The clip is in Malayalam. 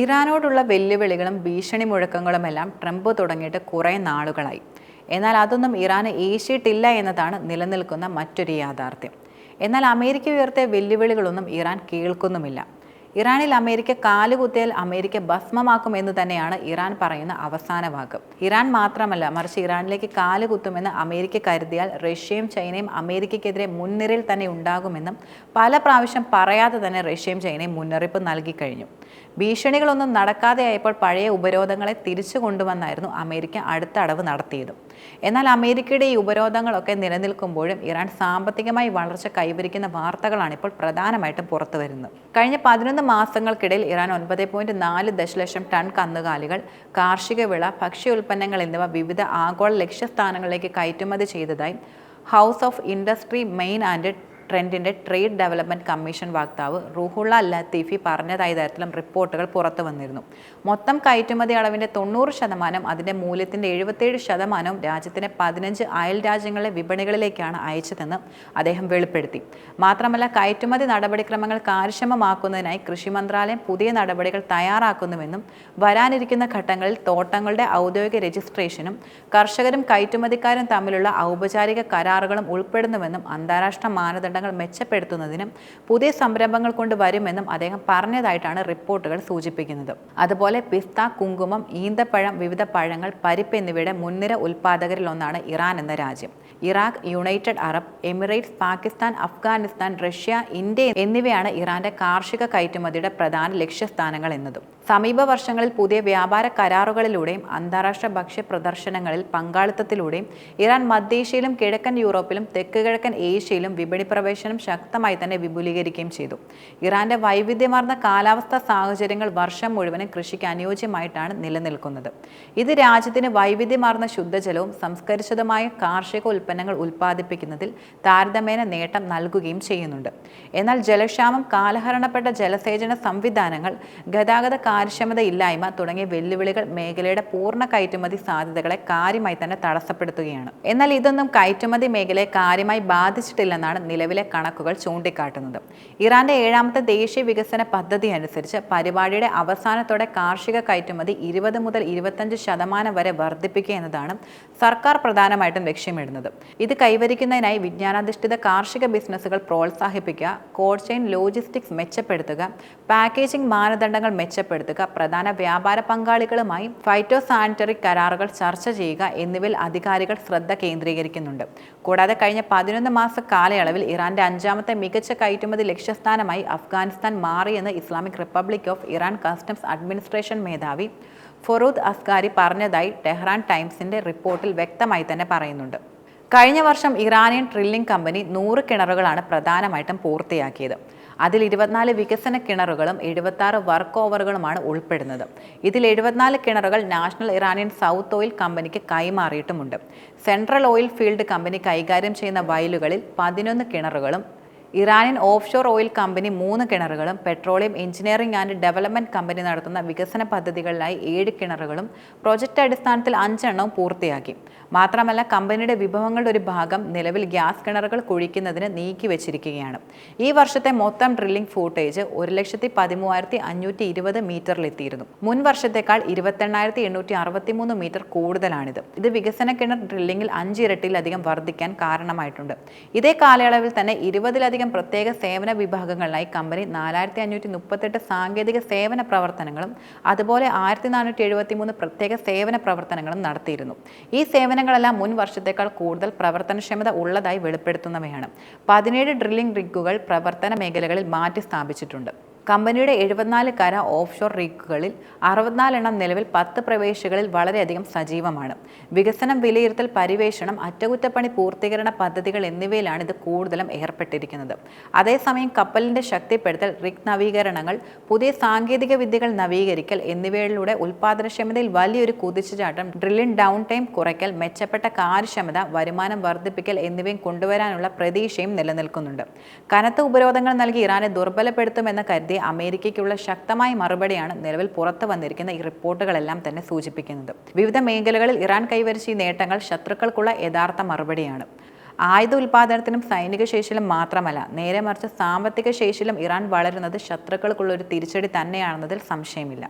ഇറാനോടുള്ള വെല്ലുവിളികളും ഭീഷണി മുഴക്കങ്ങളുമെല്ലാം ട്രംപ് തുടങ്ങിയിട്ട് കുറേ നാളുകളായി. എന്നാൽ അതൊന്നും ഇറാന് ഏശിയിട്ടില്ല എന്നതാണ് നിലനിൽക്കുന്ന മറ്റൊരു യാഥാർത്ഥ്യം. എന്നാൽ അമേരിക്ക ഉയർത്തിയ വെല്ലുവിളികളൊന്നും ഇറാൻ കേൾക്കുന്നുമില്ല. ഇറാനിൽ അമേരിക്ക കാലുകുത്തിയാൽ അമേരിക്ക ഭസ്മമാക്കും എന്ന് തന്നെയാണ് ഇറാൻ പറയുന്ന അവസാന വാക്ക്. ഇറാൻ മാത്രമല്ല മറിച്ച് ഇറാനിലേക്ക് കാലുകുത്തുമെന്ന് അമേരിക്ക കരുതിയാൽ റഷ്യയും ചൈനയും അമേരിക്കയ്ക്കെതിരെ മുൻനിരയിൽ തന്നെ ഉണ്ടാകുമെന്നും പല പ്രാവശ്യം പറയാതെ തന്നെ റഷ്യയും ചൈനയും മുന്നറിയിപ്പ് നൽകി കഴിഞ്ഞു. ഭീഷണികളൊന്നും നടക്കാതെയായപ്പോൾ പഴയ ഉപരോധങ്ങളെ തിരിച്ചു കൊണ്ടുവന്നായിരുന്നു അമേരിക്ക അടുത്ത അടവ് നടത്തിയത്. എന്നാൽ അമേരിക്കയുടെ ഈ ഉപരോധങ്ങളൊക്കെ നിലനിൽക്കുമ്പോഴും ഇറാൻ സാമ്പത്തികമായി വളർച്ച കൈവരിക്കുന്ന വാർത്തകളാണ് ഇപ്പോൾ പ്രധാനമായിട്ടും പുറത്തു വരുന്നത് കഴിഞ്ഞ പതിനൊന്ന് മാസങ്ങൾക്കിടയിൽ ഇറാൻ ഒൻപത് പോയിന്റ് നാല് ദശലക്ഷം ടൺ കന്നുകാലികൾ കാർഷിക വിള ഭക്ഷ്യ ഉൽപ്പന്നങ്ങൾ എന്നിവ വിവിധ ആഗോള ലക്ഷ്യസ്ഥാനങ്ങളിലേക്ക് കയറ്റുമതി ചെയ്തതായി house of industry mine and ട്രെൻഡിന്റെ trade development commission വക്താവ് റുഹുള്ള ലത്തീഫി പറഞ്ഞതായി തരത്തിലും റിപ്പോർട്ടുകൾ പുറത്തു വന്നിരുന്നു. മൊത്തം കയറ്റുമതി അളവിന്റെ തൊണ്ണൂറ് ശതമാനം അതിന്റെ മൂല്യത്തിന്റെ എഴുപത്തേഴ് ശതമാനവും രാജ്യത്തിന്റെ പതിനഞ്ച് അയൽ രാജ്യങ്ങളിലെ വിപണികളിലേക്കാണ് അയച്ചതെന്ന് അദ്ദേഹം വെളിപ്പെടുത്തി. മാത്രമല്ല കയറ്റുമതി നടപടിക്രമങ്ങൾ കാര്യക്ഷമമാക്കുന്നതിനായി കൃഷി മന്ത്രാലയം പുതിയ നടപടികൾ തയ്യാറാക്കുന്നുവെന്നും വരാനിരിക്കുന്ന ഘട്ടങ്ങളിൽ തോട്ടങ്ങളുടെ ഔദ്യോഗിക രജിസ്ട്രേഷനും കർഷകരും കയറ്റുമതിക്കാരും തമ്മിലുള്ള ഔപചാരിക കരാറുകളും ഉൾപ്പെടുന്നുവെന്നും അന്താരാഷ്ട്ര മാനദണ്ഡങ്ങൾ മെച്ചപ്പെടുത്തുന്നതിനും പുതിയ സംരംഭങ്ങൾ കൊണ്ട് വരുമെന്നും അദ്ദേഹം പറഞ്ഞതായിട്ടാണ് റിപ്പോർട്ടുകൾ സൂചിപ്പിക്കുന്നത്. അതുപോലെ പിസ്ത കുങ്കുമം ഈന്തപ്പഴം വിവിധ പഴങ്ങൾ പരിപ്പ് എന്നിവയുടെ മുൻനിര ഉൽപ്പാദകരിൽ ഒന്നാണ് ഇറാൻ എന്ന രാജ്യം. Iraq United Arab Emirates Pakistan Afghanistan Russia India എന്നിവയാണ് ഇറാന്റെ കാർഷിക കയറ്റുമതിയുടെ പ്രധാന ലക്ഷ്യസ്ഥാനങ്ങൾ എന്നതും. സമീപ വർഷങ്ങളിൽ പുതിയ വ്യാപാര കരാറുകളിലൂടെയും അന്താരാഷ്ട്ര ഭക്ഷ്യ പ്രദർശനങ്ങളിൽ പങ്കാളിത്തത്തിലൂടെയും ഇറാൻ മധ്യേഷ്യയിലും കിഴക്കൻ യൂറോപ്പിലും തെക്ക് കിഴക്കൻ ഏഷ്യയിലും വിപണി പ്രവേശനം ശക്തമായി തന്നെ വിപുലീകരിക്കുകയും ചെയ്തു. ഇറാന്റെ വൈവിധ്യമാർന്ന കാലാവസ്ഥാ സാഹചര്യങ്ങൾ വർഷം മുഴുവനും കൃഷിക്ക് അനുയോജ്യമായിട്ടാണ് നിലനിൽക്കുന്നത്. ഇത് രാജ്യത്തിന് വൈവിധ്യമാർന്ന ശുദ്ധജലവും സംസ്കരിച്ചതുമായ കാർഷിക ഉൽപ്പന്നങ്ങൾ ഉൽപ്പാദിപ്പിക്കുന്നതിൽ താരതമ്യേന നേട്ടം നൽകുകയും ചെയ്യുന്നുണ്ട്. എന്നാൽ ജലക്ഷാമം കാലഹരണപ്പെട്ട ജലസേചന സംവിധാനങ്ങൾ ഗതാഗത കാര്യക്ഷമതയില്ലായ്മ തുടങ്ങിയ വെല്ലുവിളികൾ മേഖലയുടെ പൂർണ കയറ്റുമതി സാധ്യതകളെ കാര്യമായി തന്നെ തടസ്സപ്പെടുത്തുകയാണ്. എന്നാൽ ഇതൊന്നും കയറ്റുമതി മേഖലയെ കാര്യമായി ബാധിച്ചിട്ടില്ലെന്നാണ് നിലവിലെ കണക്കുകൾ ചൂണ്ടിക്കാട്ടുന്നത്. ഇറാന്റെ ഏഴാമത്തെ ദേശീയ വികസന പദ്ധതി അനുസരിച്ച് പരിപാടിയുടെ അവസാനത്തോടെ കാർഷിക കയറ്റുമതി ഇരുപത് മുതൽ ഇരുപത്തഞ്ച് ശതമാനം വരെ വർദ്ധിപ്പിക്കുക എന്നതാണ് സർക്കാർ പ്രധാനമായിട്ടും ലക്ഷ്യമിടുന്നത്. ഇത് കൈവരിക്കുന്നതിനായി വിജ്ഞാനാധിഷ്ഠിത കാർഷിക ബിസിനസ്സുകൾ പ്രോത്സാഹിപ്പിക്കുക കോൾഡ് ചെയിൻ ലോജിസ്റ്റിക്സ് മെച്ചപ്പെടുത്തുക പാക്കേജിംഗ് മാനദണ്ഡങ്ങൾ മെച്ചപ്പെടുത്തുക പ്രധാന വ്യാപാര പങ്കാളികളുമായി ഫൈറ്റോ സാനിറ്ററി കരാറുകൾ ചർച്ച ചെയ്യുക എന്നിവയിൽ അധികാരികൾ ശ്രദ്ധ കേന്ദ്രീകരിക്കുന്നുണ്ട്. കൂടാതെ കഴിഞ്ഞ പതിനൊന്ന് മാസ കാലയളവിൽ ഇറാന്റെ അഞ്ചാമത്തെ മികച്ച കയറ്റുമതി ലക്ഷ്യസ്ഥാനമായി അഫ്ഗാനിസ്ഥാൻ മാറിയെന്ന് Islamic republic of Iran customs administration മേധാവി ഫറൂദ് അസ്കാരി പറഞ്ഞതായി ടെഹ്റാൻ ടൈംസിന്റെ റിപ്പോർട്ടിൽ വ്യക്തമായി തന്നെ പറയുന്നുണ്ട്. കഴിഞ്ഞ വർഷം ഇറാനിയൻ ഡ്രില്ലിംഗ് കമ്പനി നൂറ് കിണറുകളാണ് പ്രധാനമായിട്ടും പൂർത്തിയാക്കിയത്. അതിൽ ഇരുപത്തിനാല് വികസന കിണറുകളും എഴുപത്താറ് വർക്ക് ഓവറുകളുമാണ് ഉൾപ്പെടുന്നത്. ഇതിൽ എഴുപത്തിനാല് കിണറുകൾ നാഷണൽ ഇറാനിയൻ സൗത്ത് ഓയിൽ കമ്പനിക്ക് കൈമാറിയിട്ടുമുണ്ട്. സെൻട്രൽ ഓയിൽ ഫീൽഡ് കമ്പനി കൈകാര്യം ചെയ്യുന്ന വയലുകളിൽ പതിനൊന്ന് കിണറുകളും ഇറാനിയൻ ഓഫ്ഷോർ ഓയിൽ കമ്പനി മൂന്ന് കിണറുകളും petroleum engineering and development company നടത്തുന്ന വികസന പദ്ധതികളിലായി ഏഴ് കിണറുകളും പ്രൊജക്ട് അടിസ്ഥാനത്തിൽ അഞ്ചെണ്ണവും പൂർത്തിയാക്കി. മാത്രമല്ല കമ്പനിയുടെ വിഭവങ്ങളുടെ ഒരു ഭാഗം നിലവിൽ ഗ്യാസ് കിണറുകൾ കുഴിക്കുന്നതിന് നീക്കി വെച്ചിരിക്കുകയാണ്. ഈ വർഷത്തെ മൊത്തം ഡ്രില്ലിംഗ് ഫൂട്ടേജ് ഒരു ലക്ഷത്തി പതിമൂവായിരത്തി അഞ്ഞൂറ്റി ഇരുപത് മീറ്ററിലെത്തിയിരുന്നു. മുൻ വർഷത്തേക്കാൾ ഇരുപത്തെണ്ണായിരത്തി എണ്ണൂറ്റി അറുപത്തി മൂന്ന് മീറ്റർ കൂടുതലാണിത്. ഇത് വികസന കിണർ ഡ്രില്ലിംഗിൽ അഞ്ചിരട്ടിയിലധികം വർദ്ധിക്കാൻ കാരണമായിട്ടുണ്ട്. ഇതേ കാലയളവിൽ തന്നെ ഇരുപതിലധികം പ്രത്യേക സേവന വിഭാഗങ്ങളിലായി കമ്പനി നാലായിരത്തി അഞ്ഞൂറ്റി മുപ്പത്തെട്ട് സാങ്കേതിക സേവന പ്രവർത്തനങ്ങളും അതുപോലെ ആയിരത്തി നാനൂറ്റി എഴുപത്തി മൂന്ന് പ്രത്യേക സേവന പ്രവർത്തനങ്ങളും നടത്തിയിരുന്നു. ഈ സേവനങ്ങളെല്ലാം മുൻ വർഷത്തേക്കാൾ കൂടുതൽ പ്രവർത്തനക്ഷമത ഉള്ളതായി വെളിപ്പെടുത്തുന്നവയാണ്. പതിനേഴ് ഡ്രില്ലിംഗ് റിഗുകൾ പ്രവർത്തന മേഖലകളിൽ മാറ്റി സ്ഥാപിച്ചിട്ടുണ്ട് കമ്പനിയുടെ എഴുപത്തിനാല് കര ഓഫ്ഷോർ റീക്കുകളിൽ അറുപത്തിനാലെണ്ണം നിലവിൽ പത്ത് പ്രവേശികളിൽ വളരെയധികം സജീവമാണ്. വികസനം വിലയിരുത്തൽ പരിവേഷണം അറ്റകുറ്റപ്പണി പൂർത്തീകരണ പദ്ധതികൾ എന്നിവയിലാണ് ഇത് കൂടുതലും ഏർപ്പെട്ടിരിക്കുന്നത്. അതേസമയം കപ്പലിന്റെ ശക്തിപ്പെടുത്തൽ റിക് നവീകരണങ്ങൾ പുതിയ സാങ്കേതിക വിദ്യകൾ നവീകരിക്കൽ എന്നിവയിലൂടെ ഉൽപാദനക്ഷമതയിൽ വലിയൊരു കുതിച്ചുചാട്ടം ഡ്രില്ലിംഗ് ഡൗൺ ടൈം കുറയ്ക്കൽ മെച്ചപ്പെട്ട കാര്യക്ഷമത വരുമാനം വർദ്ധിപ്പിക്കൽ എന്നിവയും കൊണ്ടുവരാനുള്ള പ്രതീക്ഷയും നിലനിൽക്കുന്നുണ്ട്. കനത്ത ഉപരോധങ്ങൾ നൽകി ഇറാനെ ദുർബലപ്പെടുത്തുമെന്ന് കരുതി അമേരിക്കയ്ക്കുള്ള ശക്തമായ മറുപടിയാണ് നിലവിൽ പുറത്തു വന്നിരിക്കുന്ന ഈ റിപ്പോർട്ടുകളെല്ലാം തന്നെ സൂചിപ്പിക്കുന്നത്. വിവിധ മേഖലകളിൽ ഇറാൻ കൈവരിച്ച ഈ നേട്ടങ്ങൾ ശത്രുക്കൾക്കുള്ള യഥാർത്ഥ മറുപടിയാണ്. ആയുധ ഉൽപാദനത്തിനും സൈനിക ശേഷിയിലും മാത്രമല്ല നേരെ മറിച്ച് സാമ്പത്തിക ശേഷിയിലും ഇറാൻ വളരുന്നത് ശത്രുക്കൾക്കുള്ള ഒരു തിരിച്ചടി തന്നെയാണെന്നതിൽ സംശയമില്ല.